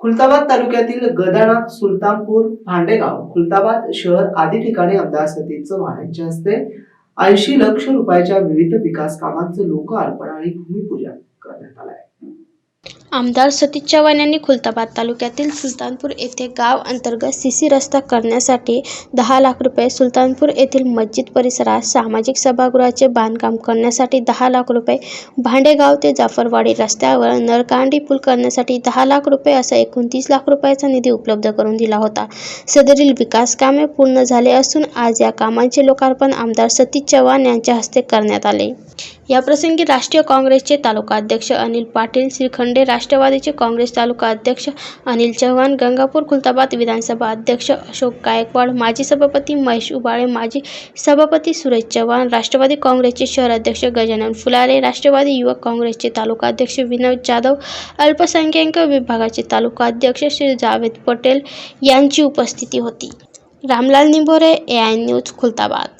खुलताबाद तालुक्यातील गदाणा सुलतानपूर भांडेगाव खुलताबाद शहर आदी ठिकाणी आमदार सतीश चव्हाण यांच्या हस्ते ऐंशी लक्ष रुपयाच्या विविध विकास कामांचं लोकार्पण आणि भूमिपूजन करण्यात आलं आहे. आमदार सतीश चव्हाण यांनी खुलताबाद तालुक्यातील सुलतानपूर येथे गाव अंतर्गत सीसी रस्ता करण्यासाठी दहा लाख रुपये सुलतानपूर येथील मस्जिद परिसरात सामाजिक सभागृहाचे बांधकाम करण्यासाठी दहा लाख रुपये भांडेगाव ते जाफरवाडी रस्त्यावर नरकांडी पूल करण्यासाठी दहा लाख रुपये असा एकूण तीस लाख रुपयाचा निधी उपलब्ध करून दिला होता. सदरील विकास कामे पूर्ण झाले असून आज या कामांचे लोकार्पण आमदार सतीश चव्हाण यांच्या हस्ते करण्यात आले. याप्रसंगी राष्ट्रीय काँग्रेसचे तालुका अध्यक्ष अनिल पाटील श्रीखंडे राष्ट्रवादीचे काँग्रेस तालुका अध्यक्ष अनिल चव्हाण गंगापूर खुलताबाद विधानसभा अध्यक्ष अशोक गायकवाड माजी सभापती महेश उबाळे माजी सभापती सुरेश चव्हाण राष्ट्रवादी काँग्रेसचे शहर अध्यक्ष गजानन फुलारे राष्ट्रवादी युवक काँग्रेसचे तालुका अध्यक्ष विनोद जाधव अल्पसंख्याक विभागाचे तालुका अध्यक्ष श्री जावेद पटेल यांची उपस्थिती होती. Ramlal Nimbhore A I news Khultabad.